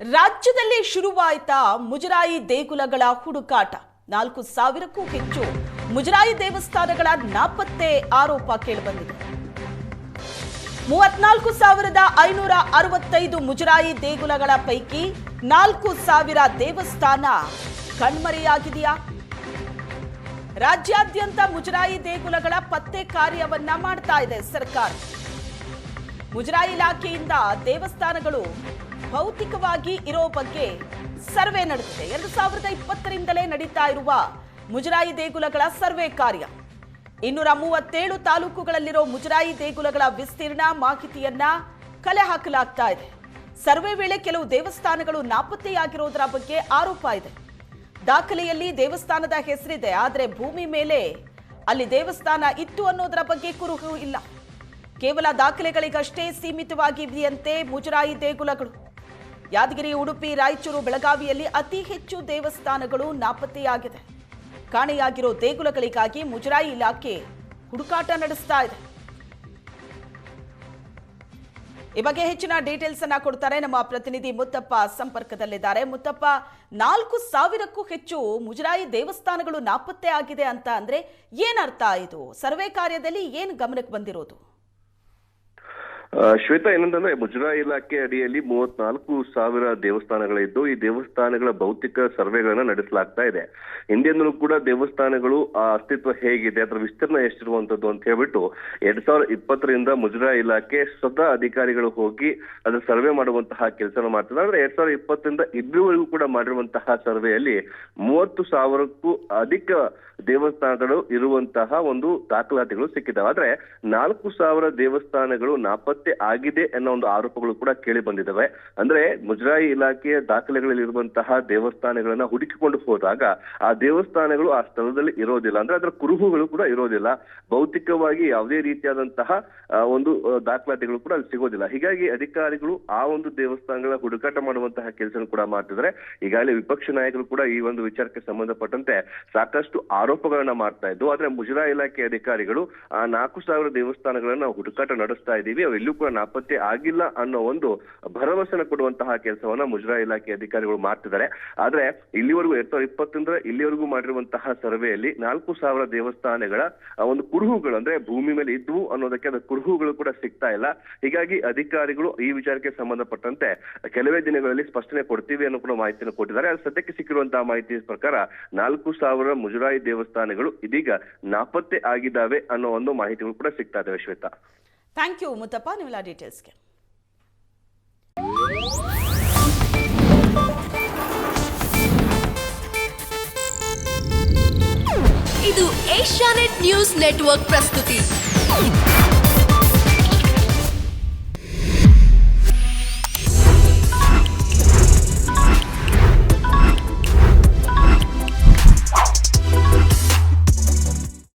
ರಾಜ್ಯದಲ್ಲಿ ಶುರುವಾಯಿತ ಮುಜರಾಯಿ ದೇಗುಲಗಳ ಹುಡುಕಾಟ. ನಾಲ್ಕು ಸಾವಿರಕ್ಕೂ ಹೆಚ್ಚು ಮುಜರಾಯಿ ದೇವಸ್ಥಾನಗಳ ನಾಪತ್ತೆ ಆರೋಪ ಕೇಳಿಬಂದಿದೆ. ಮೂವತ್ನಾಲ್ಕು ಸಾವಿರದ ಐನೂರ ಅರವತ್ತೈದು ಮುಜರಾಯಿ ದೇಗುಲಗಳ ಪೈಕಿ ನಾಲ್ಕು ಸಾವಿರ ದೇವಸ್ಥಾನ ಕಣ್ಮರೆಯಾಗಿದೆಯಾ? ರಾಜ್ಯಾದ್ಯಂತ ಮುಜರಾಯಿ ದೇಗುಲಗಳ ಪತ್ತೆ ಕಾರ್ಯವನ್ನ ಮಾಡ್ತಾ ಇದೆ ಸರ್ಕಾರ. ಮುಜರಾಯಿ ಇಲಾಖೆಯಿಂದ ದೇವಸ್ಥಾನಗಳು ಭೌತಿಕವಾಗಿ ಇರೋ ಬಗ್ಗೆ ಸರ್ವೆ ನಡೆದಿದೆ. ಎರಡು ಸಾವಿರದ ಇಪ್ಪತ್ತರಿಂದಲೇ ನಡೀತಾ ಇರುವ ಮುಜರಾಯಿ ದೇಗುಲಗಳ ಸರ್ವೆ ಕಾರ್ಯ. ಇನ್ನೂರ ಮೂವತ್ತೇಳು ತಾಲೂಕುಗಳಲ್ಲಿರೋ ಮುಜರಾಯಿ ದೇಗುಲಗಳ ವಿಸ್ತೀರ್ಣ ಮಾಹಿತಿಯನ್ನ ಕಲೆ ಹಾಕಲಾಗ್ತಾ ಇದೆ. ಸರ್ವೆ ವೇಳೆ ಕೆಲವು ದೇವಸ್ಥಾನಗಳು ನಾಪತ್ತೆಯಾಗಿರೋದರ ಬಗ್ಗೆ ಆರೋಪ ಇದೆ. ದಾಖಲೆಯಲ್ಲಿ ದೇವಸ್ಥಾನದ ಹೆಸರಿದೆ, ಆದರೆ ಭೂಮಿ ಮೇಲೆ ಅಲ್ಲಿ ದೇವಸ್ಥಾನ ಇತ್ತು ಅನ್ನೋದರ ಬಗ್ಗೆ ಕುರುಹು ಇಲ್ಲ. ಕೇವಲ ದಾಖಲೆಗಳಿಗಷ್ಟೇ ಸೀಮಿತವಾಗಿದೆಯಂತೆ ಮುಜರಾಯಿ ದೇಗುಲಗಳು. ಯಾದಗಿರಿ, ಉಡುಪಿ, ರಾಯಚೂರು ಬೆಳಗಾವಿಯಲ್ಲಿ ಅತಿ ಹೆಚ್ಚು ದೇವಸ್ಥಾನಗಳು ನಾಪತ್ತೆಯಾಗಿದೆ. ಕಾಣೆಯಾಗಿರೋ ದೇಗುಲಗಳಿಗಾಗಿ ಮುಜರಾಯಿ ಇಲಾಖೆ ಹುಡುಕಾಟ ನಡೆಸ್ತಾ ಇದೆ. ಈ ಬಗ್ಗೆ ಹೆಚ್ಚಿನ ಡೀಟೇಲ್ಸ್ ಅನ್ನ ಕೊಡ್ತಾರೆ ನಮ್ಮ ಪ್ರತಿನಿಧಿ ಮುತ್ತಪ್ಪ ಸಂಪರ್ಕದಲ್ಲಿದ್ದಾರೆ. ಮುತ್ತಪ್ಪ, ನಾಲ್ಕು ಸಾವಿರಕ್ಕೂ ಹೆಚ್ಚು ಮುಜರಾಯಿ ದೇವಸ್ಥಾನಗಳು ನಾಪತ್ತೆ ಆಗಿದೆ ಅಂತ ಅಂದ್ರೆ ಏನರ್ಥ ಇದು? ಸರ್ವೆ ಕಾರ್ಯದಲ್ಲಿ ಏನು ಗಮನಕ್ಕೆ ಬಂದಿರೋದು? ಶ್ವೇತಾ ಏನಂತಂದ್ರೆ ಮುಜರಾಯಿ ಇಲಾಖೆ ಅಡಿಯಲ್ಲಿ ಮೂವತ್ನಾಲ್ಕು ಸಾವಿರ ದೇವಸ್ಥಾನಗಳಿದ್ದು, ಈ ದೇವಸ್ಥಾನಗಳ ಭೌತಿಕ ಸರ್ವೆಗಳನ್ನ ನಡೆಸಲಾಗ್ತಾ ಇದೆ. ಹಿಂದೆಂದಲೂ ಕೂಡ ದೇವಸ್ಥಾನಗಳು ಆ ಅಸ್ತಿತ್ವ ಹೇಗಿದೆ, ಅದರ ವಿಸ್ತೀರ್ಣ ಎಷ್ಟಿರುವಂತದ್ದು ಅಂತ ಹೇಳ್ಬಿಟ್ಟು ಎರಡ್ ಸಾವಿರದ ಇಪ್ಪತ್ತರಿಂದ ಮುಜರಾಯಿ ಇಲಾಖೆ ಸ್ವತಃ ಅಧಿಕಾರಿಗಳು ಹೋಗಿ ಅದರ ಸರ್ವೆ ಮಾಡುವಂತಹ ಕೆಲಸ ಮಾಡ್ತಾರೆ ಆದ್ರೆ ಎರಡ್ ಸಾವಿರದ ಇಪ್ಪತ್ತರಿಂದ ಇಬ್ಬರಿವರೆಗೂ ಕೂಡ ಮಾಡಿರುವಂತಹ ಸರ್ವೆಯಲ್ಲಿ ಮೂವತ್ತು ಸಾವಿರಕ್ಕೂ ಅಧಿಕ ದೇವಸ್ಥಾನಗಳು ಇರುವಂತಹ ಒಂದು ದಾಖಲಾತಿಗಳು ಸಿಕ್ಕಿದ್ದಾವೆ. ಆದ್ರೆ ನಾಲ್ಕು ಸಾವಿರ ದೇವಸ್ಥಾನಗಳು ನಾಪತ್ತೆ ಆಗಿದೆ ಅನ್ನೋ ಒಂದು ಆರೋಪಗಳು ಕೂಡ ಕೇಳಿ ಬಂದಿದ್ದಾವೆ. ಅಂದ್ರೆ ಮುಜರಾಯಿ ಇಲಾಖೆಯ ದಾಖಲೆಗಳಲ್ಲಿ ಇರುವಂತಹ ದೇವಸ್ಥಾನಗಳನ್ನ ಹುಡುಕಿಕೊಂಡು ಹೋದಾಗ ಆ ದೇವಸ್ಥಾನಗಳು ಆ ಸ್ಥಳದಲ್ಲಿ ಇರೋದಿಲ್ಲ. ಅಂದ್ರೆ ಅದರ ಕುರುಹುಗಳು ಕೂಡ ಇರೋದಿಲ್ಲ. ಭೌತಿಕವಾಗಿ ಯಾವುದೇ ರೀತಿಯಾದಂತಹ ಒಂದು ದಾಖಲಾತಿಗಳು ಕೂಡ ಅಲ್ಲಿ ಸಿಗೋದಿಲ್ಲ. ಹೀಗಾಗಿ ಅಧಿಕಾರಿಗಳು ಆ ಒಂದು ದೇವಸ್ಥಾನಗಳ ಹುಡುಕಾಟ ಮಾಡುವಂತಹ ಕೆಲಸ ಕೂಡ ಮಾಡ್ತಿದ್ರೆ ಈಗಾಗಲೇ ವಿಪಕ್ಷ ನಾಯಕರು ಕೂಡ ಈ ಒಂದು ವಿಚಾರಕ್ಕೆ ಸಂಬಂಧಪಟ್ಟಂತೆ ಸಾಕಷ್ಟು ಆರೋಪಗಳನ್ನ ಮಾಡ್ತಾ ಇದ್ದು, ಆದ್ರೆ ಮುಜರಾಯಿ ಇಲಾಖೆ ಅಧಿಕಾರಿಗಳು ಆ ನಾಲ್ಕು ಸಾವಿರ ದೇವಸ್ಥಾನಗಳನ್ನ ಹುಡುಕಾಟ ನಡೆಸ್ತಾ ಇದ್ದೀವಿ. ಅವೆಲ್ಲೂ ಕೂಡ ನಾಪತ್ತೆ ಆಗಿಲ್ಲ ಅನ್ನೋ ಒಂದು ಭರವಸೆನ ಕೊಡುವಂತಹ ಕೆಲಸವನ್ನ ಮುಜರಾಯಿ ಇಲಾಖೆ ಅಧಿಕಾರಿಗಳು ಮಾಡ್ತಿದ್ದಾರೆ. ಆದ್ರೆ ಇಲ್ಲಿವರೆಗೂ ಎರಡ್ ಸಾವಿರದ ಇಪ್ಪತ್ತರಿಂದ ಇಲ್ಲಿವರೆಗೂ ಮಾಡಿರುವಂತಹ ಸರ್ವೆಯಲ್ಲಿ ನಾಲ್ಕು ಸಾವಿರ ದೇವಸ್ಥಾನಗಳ ಒಂದು ಕುರುಹುಗಳು ಅಂದ್ರೆ ಭೂಮಿ ಮೇಲೆ ಇದ್ವು ಅನ್ನೋದಕ್ಕೆ ಅದ ಕುರುಹುಗಳು ಕೂಡ ಸಿಗ್ತಾ ಇಲ್ಲ. ಹೀಗಾಗಿ ಅಧಿಕಾರಿಗಳು ಈ ವಿಚಾರಕ್ಕೆ ಸಂಬಂಧಪಟ್ಟಂತೆ ಕೆಲವೇ ದಿನಗಳಲ್ಲಿ ಸ್ಪಷ್ಟನೆ ಕೊಡ್ತೀವಿ ಅನ್ನೋ ಕೂಡ ಮಾಹಿತಿಯನ್ನು ಕೊಟ್ಟಿದ್ದಾರೆ. ಸದ್ಯಕ್ಕೆ ಸಿಕ್ಕಿರುವಂತಹ ಮಾಹಿತಿ ಪ್ರಕಾರ ನಾಲ್ಕು ಸಾವಿರ ಮುಜರಾಯಿ ದೇವಸ್ಥಾನಗಳು ಇದೀಗ ನಾಪತ್ತೆ ಆಗಿದ್ದಾವೆ ಅನ್ನೋ ಒಂದು ಮಾಹಿತಿಗಳು ಕೂಡ ಸಿಗ್ತಾ ಇದಾವೆ ಶ್ವೇತಾ. ಥ್ಯಾಂಕ್ ಯು ಮುತ್ತಪ್ಪ ನೀವೆಲ್ಲ ಡೀಟೇಲ್ಸ್ಗೆ ಇದು ಏಷ್ಯಾನೆಟ್ ನ್ಯೂಸ್ ನೆಟ್ವರ್ಕ್ ಪ್ರಸ್ತುತಿ